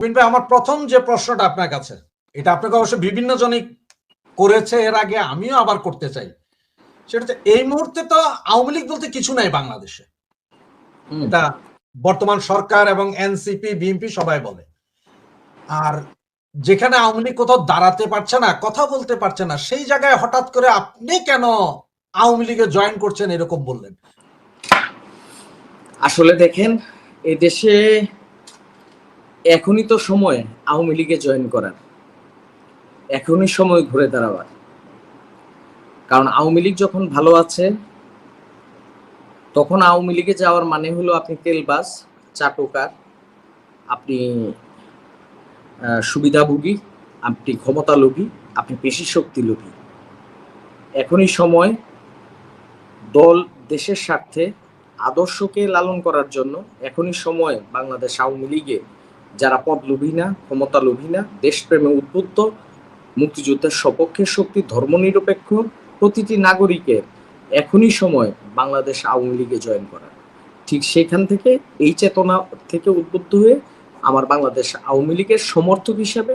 বিপিন ভাই আমার প্রথম যে প্রশ্নটা আপনার কাছে এটা আপনাকে অবশ্য বিভিন্ন জনই করেছে এর আগে আমিও আবার করতে চাই। সেটা হচ্ছে এই মুহূর্তে তো আওয়ামী লীগ বলতে কিছু নাই বাংলাদেশে। এটা বর্তমান সরকার এবং এনসিপি বিএনপি সবাই বলে। আর যেখানে আওয়ামী লীগ কোথাও দাঁড়াতে পারছে না কথা বলতে পারছে না সেই জায়গায় হঠাৎ করে আপনি কেন আওয়ামী লীগে জয়েন করছেন এরকম বললেন? আসলে দেখেন এই দেশে এখনই তো সময় আওয়ামী লীগে জয়েন করার। এখনই সময় ঘুরে দাঁড়াবার। কারণ আওয়ামী লীগ যখন ভালো আছে, তখন আওয়ামী লীগে যাওয়ার মানে হলো আপনি তেলবাস চাটুকার, আপনি সুবিধাভোগী, আপনি ক্ষমতা লোভী আপনি পেশি শক্তি লোভী। এখনই সময় দল দেশের স্বার্থে আদর্শকে লালন করার জন্য, এখনই সময় বাংলাদেশ আওয়ামী লীগে যারা পদ লোভী না ক্ষমতা লোভী না দেশপ্রেমে উদ্বুদ্ধ, মুক্তিযুদ্ধের সপক্ষে শক্তি, ধর্মনিরপেক্ষ প্রতিটি নাগরিকের এখনই সময় বাংলাদেশ আওয়ামী লীগে জয়েন করা ঠিক সেখান থেকে, এই চেতনা থেকে উদ্বুদ্ধ হয়ে আমার বাংলাদেশ আওয়ামী লীগের সমর্থক হিসাবে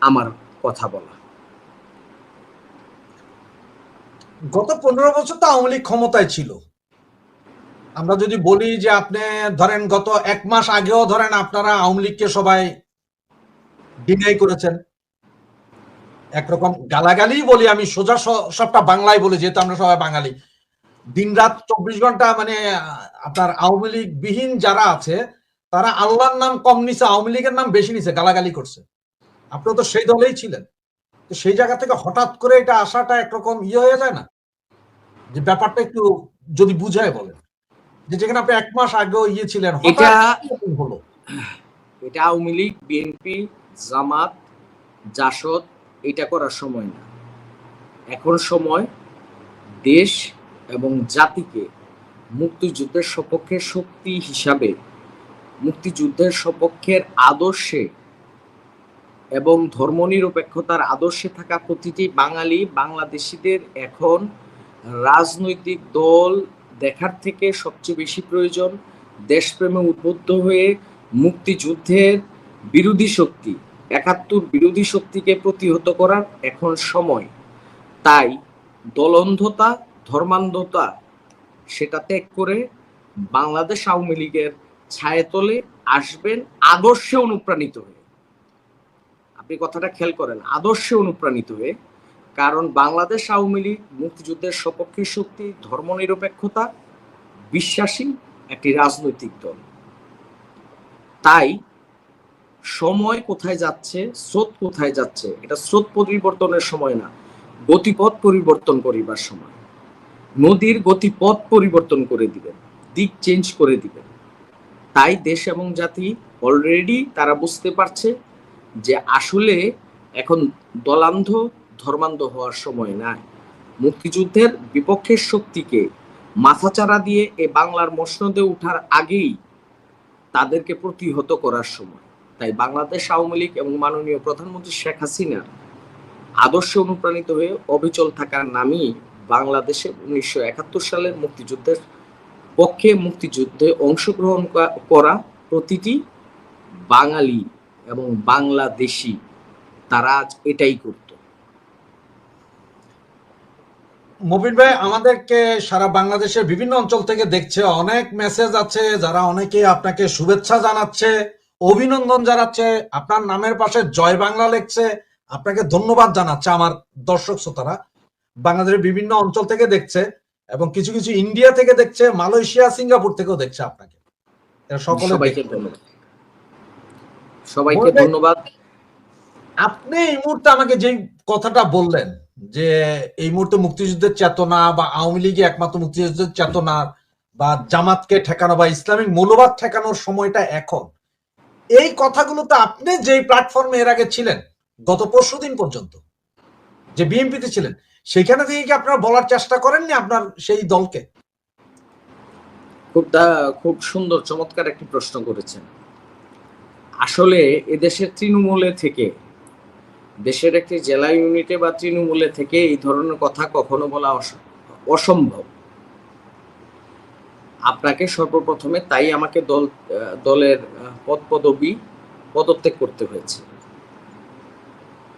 আমার কথা বলা। গত পনেরো বছর তো আওয়ামী লীগ ক্ষমতায় ছিল। আমরা যদি বলি যে আপনি ধরেন গত এক মাস আগেও ধরেন আপনারা আওয়ামী লীগকে সবাই ডিনাই করেছেন। একরকম গালাগালি বলি আমি, সোজা সবটা বাংলায় বলি, যেহেতু আমরা সবাই বাঙালি। দিনরাত চব্বিশ ঘণ্টা মানে আপনার আওয়ামী লীগ বিহীন যারা আছে, তারা আল্লাহর নাম কম নিছে, আওয়ামী লীগের নাম বেশি নিছে, গালাগালি করছে। আপনি তো সেই দলেই ছিলেন। তো সেই জায়গা থেকে হঠাৎ করে এটা আসাটা একরকম ইয়ে হয়ে যায় না? যে ব্যাপারটা একটু যদি বুঝায় বলেন। যেখানে আপনি এক মাস আগেও ইয়ে ছিলেন এটা হলো? এটা আওয়ামী লীগ বিএনপি জামাত জাসদ এটা করার সময় না। এখন সময় দেশ এবং জাতিকে মুক্তিযুদ্ধের সপক্ষে শক্তি হিসাবে মুক্তিযুদ্ধের সপক্ষের আদর্শে এবং ধর্মনিরপেক্ষতার আদর্শে থাকা প্রতিটি বাঙালি বাংলাদেশিদের এখন রাজনৈতিক দল দেখার থেকে সবচেয়ে বেশি প্রয়োজন দেশপ্রেমে উদ্বুদ্ধ হয়ে মুক্তিযুদ্ধের বিরোধী শক্তি, একাত্তর বিরোধী শক্তিকে প্রতিহত করার এখন সময়। তাই দলন্ধতা, ধর্মান্ধতা, সেটা ত্যাগ করে বাংলাদেশ আওয়ামী লীগের ছায়াতলে আসবেন আদর্শে অনুপ্রাণিত হয়ে। আপনি কথাটা খেয়াল করেন, আদর্শে অনুপ্রাণিত হয়ে কারণ বাংলাদেশ আওয়ামী লীগ মুক্তিযুদ্ধের সপক্ষে শক্তি, ধর্মনিরপেক্ষতা, বিশ্বাসী একটি রাজনৈতিক দল। তাই সময় কোথায় যাচ্ছে, স্রোত কোথায় যাচ্ছে, এটা স্রোত পরিবর্তনের সময় না, গতিপথ পরিবর্তন করিবার সময়। নদীর গতিপথ পরিবর্তন করে দিবেন, দিক চেঞ্জ করে দিবেন। তাই দেশ এবং জাতি অলরেডি তারা বুঝতে পারছে যে আসলে এখন দলান্ধ ধর্মান্ধ হওয়ার সময় নাই। মুক্তিযুদ্ধের বিপক্ষের শক্তিকে মাথাচাড়া দিয়ে এ বাংলার মসনদে ওঠার আগেই তাদেরকে প্রতিহত করার সময়। তাই বাংলাদেশ আওয়ামী লীগ এবং মাননীয় প্রধানমন্ত্রী শেখ হাসিনার আদর্শে অনুপ্রাণিত হয়ে অবিচল থাকার নামই বাংলাদেশে উনিশশো একাত্তর সালের মুক্তিযুদ্ধের পক্ষে মুক্তিযুদ্ধে অংশগ্রহণ করা প্রতিটি বাঙালি এবং বাংলাদেশি তারা আজ এটাই করত মবিন ভাই আমাদেরকে সারা বাংলাদেশের বিভিন্ন অঞ্চল থেকে দেখছে। অনেক মেসেজ আছে যারা অনেকে আপনাকে শুভেচ্ছা জানাচ্ছে অভিনন্দন জানাচ্ছে। আপনার নামের পাশে জয় বাংলা লিখছে আপনাকে ধন্যবাদ জানাচ্ছে আমার দর্শক শ্রোতারা। বাংলাদেশের বিভিন্ন অঞ্চল থেকে দেখছে এবং কিছু কিছু ইন্ডিয়া থেকে দেখছে মালয়েশিয়া সিঙ্গাপুর থেকেও দেখছে আপনাকে। সকলে সবাইকে ধন্যবাদ। ধন্যবাদ। আপনি এই মুহূর্তে আমাকে যে কথাটা বললেন যে এই মুহূর্তে মুক্তিযুদ্ধের চেতনা বা আওয়ামী লীগে একমাত্র মুক্তিযুদ্ধের চেতনা বা জামাতকে ঠেকানো বা ইসলামিক মূল্যবাদ ঠেকানোর সময়টা এখন। এই কথাগুলো তো আপনি যেই প্ল্যাটফর্মে এর আগে ছিলেন, গত পরশু দিন পর্যন্ত, যে বিএনপিতে ছিলেন, সেখানে থেকে কি আপনারা বলার চেষ্টা করেননি আপনার সেই দলকে? খুব খুব সুন্দর, চমৎকার একটি প্রশ্ন করেছেন। আসলে এদেশের তৃণমূলে থেকে দেশের একটি জেলা ইউনিটে বা তৃণমূলে থেকে এই ধরনের কথা কখনো বলা অস- অসম্ভব। আপনাকে সর্বপ্রথমে তাই আমাকে দল, দলের পদ পদবি পদত্যাগ করতে হয়েছে।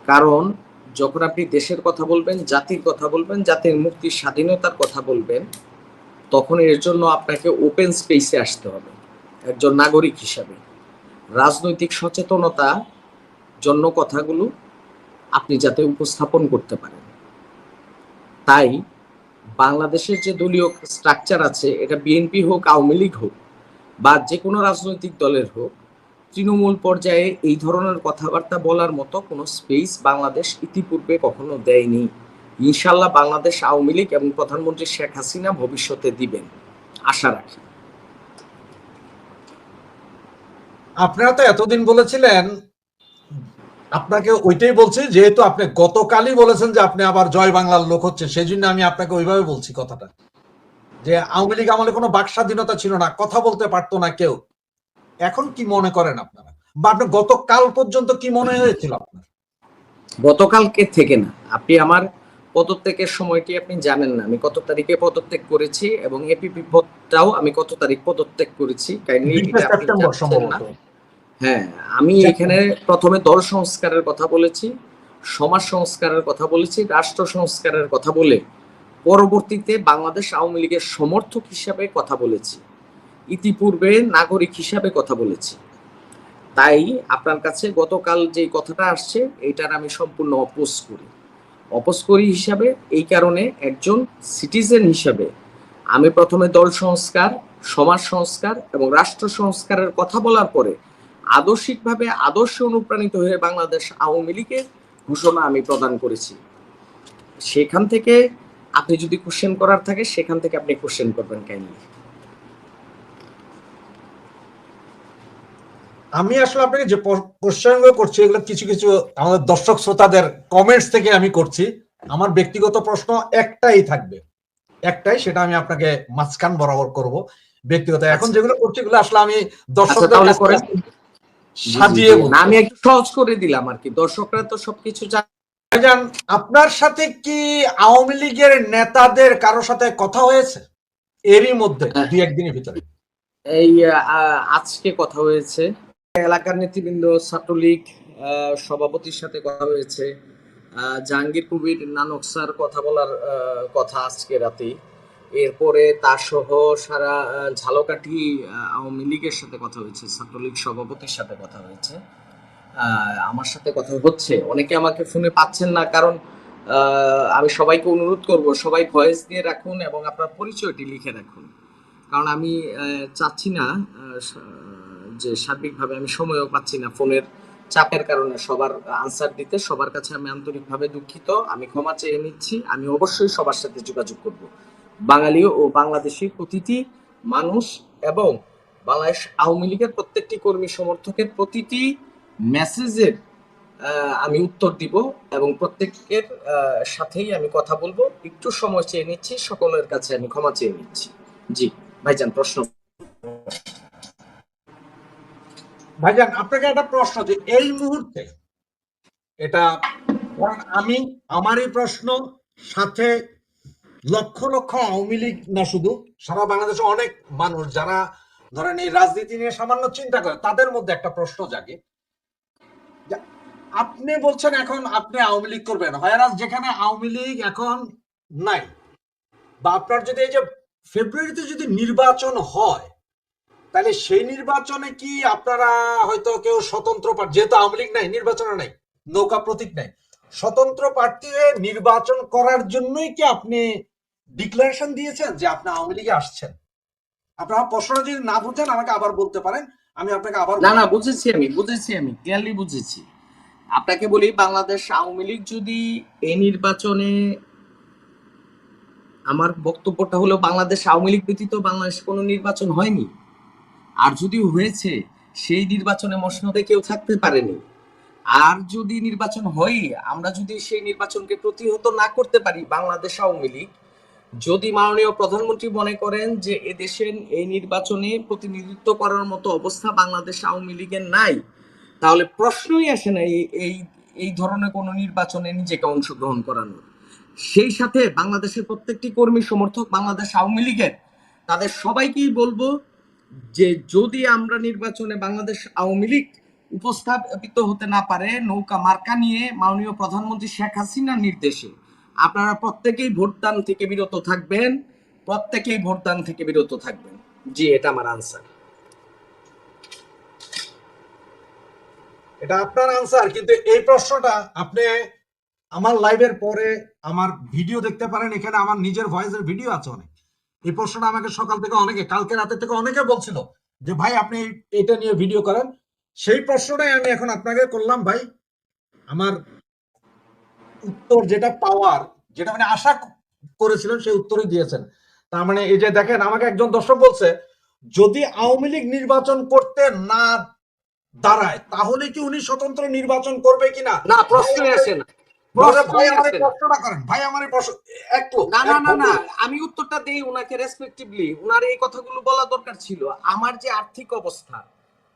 কারণ যখন আপনি দেশের কথা বলবেন, জাতির কথা বলবেন, জাতির মুক্তির স্বাধীনতার কথা বলবেন, তখন এর জন্য আপনাকে ওপেন স্পেসে আসতে হবে, একজন নাগরিক হিসাবে। রাজনৈতিক সচেতনতা জন্য কথাগুলো আপনি যাতে উপস্থাপন করতে পারেন। তাই বাংলাদেশের যে দলীয় স্ট্রাকচার আছে, এটা বিএনপি হোক, আওয়ামী লীগ হোক, বা যে কোনো রাজনৈতিক দলের হোক, তৃণমূল পর্যায়ে এই ধরনের কথাবার্তা বলার মতো কোনো স্পেস বাংলাদেশ ইতিপূর্বে কখনো দেয়নি। ইনশাল্লাহ বাংলাদেশ আওয়ামী লীগ এবং প্রধানমন্ত্রী শেখ হাসিনা ভবিষ্যতে দিবেন। আশা রাখি। আপনারা তো এতদিন বলেছিলেন আপনাকে ওইটাই বলছি যেহেতু আপনি গতকালই বলেছেন যে আপনি আবার জয় বাংলার লোক হচ্ছে সেই জন্য আমি আপনাকে ওইভাবে বলছি কথাটা। যে আওয়ামী লীগ আমলে কোনো বাক স্বাধীনতা ছিল না কথা বলতে পারতো না কেউ। এখন কি মনে করেন আপনারা? বা আপনি গতকাল পর্যন্ত কি মনে হয়েছিল আপনার? গতকালকে থেকে না। আপনি আমার পদত্যাগের সময়টি আপনি জানেন না। আমি কত তারিখে পদত্যাগ করেছি এবং এপিপি পদটাও আমি কত তারিখ পদত্যাগ করেছি কাইন্ডলি বিশে সেপ্টেম্বর সম্ভবত। হ্যাঁ আমি এখানে প্রথমে দল সংস্কারের কথা বলেছি সমাজ সংস্কারের কথা বলেছি রাষ্ট্র সংস্কারের কথা বলে পরবর্তীতে বাংলাদেশ আওয়ামী লীগের সমর্থক হিসাবে কথা বলেছি। ইতিপূর্বে নাগরিক হিসাবে কথা বলেছি। তাই আপনার কাছে গতকাল যে কথাটা আসছে এটার আমি সম্পূর্ণ অপোজ করি। অপোজ করি হিসাবে এই কারণে একজন সিটিজেন হিসাবে আমি প্রথমে দল সংস্কার সমাজ সংস্কার এবং রাষ্ট্র সংস্কারের কথা বলার পরে আদর্শিকভাবে আদর্শে অনুপ্রাণিত হয়ে বাংলাদেশ আওয়ামী লীগের ঘোষণা আমি প্রদান করেছি। সেখান থেকে আপনি যদি কোশ্চেন করার থাকে সেখান থেকে আপনি কোশ্চেন করবেন কাইন্ডলি আমি আসলে আপনাকে যে কোশ্চেনগুলো করছি এগুলো কিছু কিছু আমাদের দর্শক শ্রোতাদের কমেন্টস থেকে আমি করছি। আমার ব্যক্তিগত প্রশ্ন একটাই থাকবে। একটাই সেটা আমি আপনাকে মাঝখান বরাবর করব। ব্যক্তিগত এখন আচ্ছা। যেগুলো করছি এগুলো আসলে আমি আচ্ছা দর্শকদের সাজিয়ে আমি একটু সহজ করে দিলাম আর কি। দর্শকরা তো সবকিছু জানে। আপনার সাথে কি আওয়ামী লীগের নেতাদের কারও সাথে কথা হয়েছে? এরই মধ্যে হ্যাঁ। দুই একদিনের ভিতরে। এই আজকে কথা হয়েছে। এলাকার নেতৃবৃন্দ ছাত্রলীগ আহ, সভাপতির সাথে কথা হয়েছে। আহ, জাহাঙ্গীর কবির নানক স্যার কথা বলার আহ, কথা আজকে রাতে এরপরে তার সহ সারা ঝালকাঠি আওয়ামী লীগের সাথে কথা হয়েছে, ছাত্রলীগ সভাপতির সাথে কথা হয়েছে। আমার সাথে কথা হচ্ছে। অনেকে আমাকে ফোনে পাচ্ছেন না, কারণ আমি সবাইকে অনুরোধ করব, সবাই ভয়েস দিয়ে রাখুন এবং আপনার পরিচয়টি লিখে রাখুন। কারণ আমি চাচ্ছি না যে সার্বিকভাবে আমি সময়ও পাচ্ছি না ফোনের চাপের কারণে সবার আনসার দিতে, সবার কাছে আমি আন্তরিকভাবে দুঃখিত। আমি ক্ষমা চেয়ে নিচ্ছি। আমি অবশ্যই সবার সাথে যোগাযোগ করব। বাঙালি ও বাংলাদেশি প্রতিটি মানুষ এবং বাংলাদেশ আওয়ামী লীগের প্রত্যেকটি কর্মী সমর্থকের প্রতিটি মেসেজের আমি উত্তর দিব এবং প্রত্যেকের সাথেই আমি কথা বলব। একটু সময় চেয়ে নিচ্ছি, সকলের কাছে আমি ক্ষমা চেয়ে নিচ্ছি। জি, ভাইজান, প্রশ্ন। ভাইজান, আপনাকে একটা প্রশ্ন যে এই মুহূর্তে এটা, আমি, আমারই প্রশ্ন, সাথে লক্ষ লক্ষ আওয়ামী লীগ না শুধু, সারা বাংলাদেশে অনেক মানুষ যারা ধরেন এই রাজনীতি নিয়ে সামান্য চিন্তা করে, তাদের মধ্যে একটা প্রশ্ন জাগে। আপনি বলছেন এখন আপনি আওয়ামী লীগ করবেন হয়রাজ যেখানে আওয়ামী লীগ এখন নাই, বা আপনার যদি এই যে ফেব্রুয়ারিতে যদি নির্বাচন হয়, তাহলে সেই নির্বাচনে কি আপনারা হয়তো কেউ স্বতন্ত্র প্রার্থী যেহেতু আওয়ামী লীগ নাই, নির্বাচনে নাই, নৌকা প্রতীক নাই, স্বতন্ত্র প্রার্থী নির্বাচন করার জন্যই কি আপনি ডিক্লারেশন দিয়েছেন যে আপনি আওয়ামী লীগে আসছেন। আপনার প্রশ্নটা যদি না বুঝেন, আমাকে আবার বলতে পারেন। আমি আপনাকে আবার না না, বুঝেছি আমি বুঝেছি আমি ক্লিয়ারলি বুঝেছি। আপনাকে বলি, বাংলাদেশ আওয়ামী লীগ যদি এই নির্বাচনে, আমার বক্তব্যটা হলো, বাংলাদেশ আওয়ামী লীগ ব্যতীত বাংলাদেশে কোনো নির্বাচন হয়নি। আর যদি হয়েছে, সেই নির্বাচনে মসনদে কেউ থাকতে পারেনি। আর যদি নির্বাচন হয় আমরা যদি সেই নির্বাচনকে প্রতিহত না করতে পারি, বাংলাদেশ আওয়ামী লীগ যদি মাননীয় প্রধানমন্ত্রী মনে করেন যে এদেশের এই নির্বাচনে প্রতিনিধিত্ব করার মতো অবস্থা বাংলাদেশ আওয়ামী লীগের নাই, তাহলে প্রশ্নই আসে না এই এই ধরনের কোনো নির্বাচনে নিজেকে অংশগ্রহণ করানোর। সেই সাথে বাংলাদেশের প্রত্যেকটি কর্মী সমর্থক বাংলাদেশ আওয়ামী লীগের, তাদের সবাইকেই বলব যে যদি আমরা নির্বাচনে বাংলাদেশ আওয়ামী লীগ উপস্থাপিত হতে না পারে, নৌকা মার্কা নিয়ে মাননীয় প্রধানমন্ত্রী শেখ হাসিনার নির্দেশে আপনারা প্রত্যেকেই ভোটদান থেকে বিরত থাকবেন, প্রত্যেকেই ভোটদান থেকে বিরত থাকবেন। জি, এটা আমার আনসার এটা আপনার আনসার কিন্তু এই প্রশ্নটা আপনি আমার লাইভের পরে আমার ভিডিও দেখতে পারেন, এখানে আমার নিজের ভয়েসের ভিডিও আছে অনেক। এই প্রশ্নটা আমাকে সকাল থেকে অনেকে, কালকে রাতে থেকে অনেকে বলছিল যে, ভাই, আপনি এটা নিয়ে ভিডিও করেন। সেই প্রশ্নটাই আমি এখন আপনাকে করলাম, ভাই। আমার উত্তর যেটা পাওয়ার যেটা মানে আশা করেছিলেন সেই উত্তরই দিয়েছেন। তার মানে এই যে দেখেন আমাকে একজন দর্শক বলছে যদি আওয়ামী লীগ নির্বাচন করতে না দাঁড়ায় তাহলে কি উনি স্বতন্ত্র নির্বাচন করবে কিনা? না প্রশ্নই আসে না প্রশ্ন আমি উত্তরটা দেই উনাকে রেসপেক্টিভলি উনার এই কথাগুলো বলা দরকার ছিল। আমার যে আর্থিক অবস্থা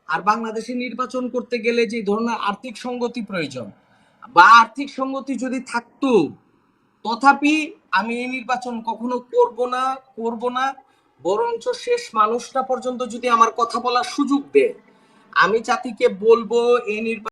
আর বাংলাদেশে নির্বাচন করতে গেলে যে ধরনের আর্থিক সঙ্গতি প্রয়োজন বা আর্থিক সঙ্গতি যদি থাকতো, তথাপি আমি এই নির্বাচন কখনো করব না করব না। বরঞ্চ শেষ মানুষটা পর্যন্ত যদি আমার কথা বলার সুযোগ দেয়, আমি জাতিকে বলব, এই নির্বাচন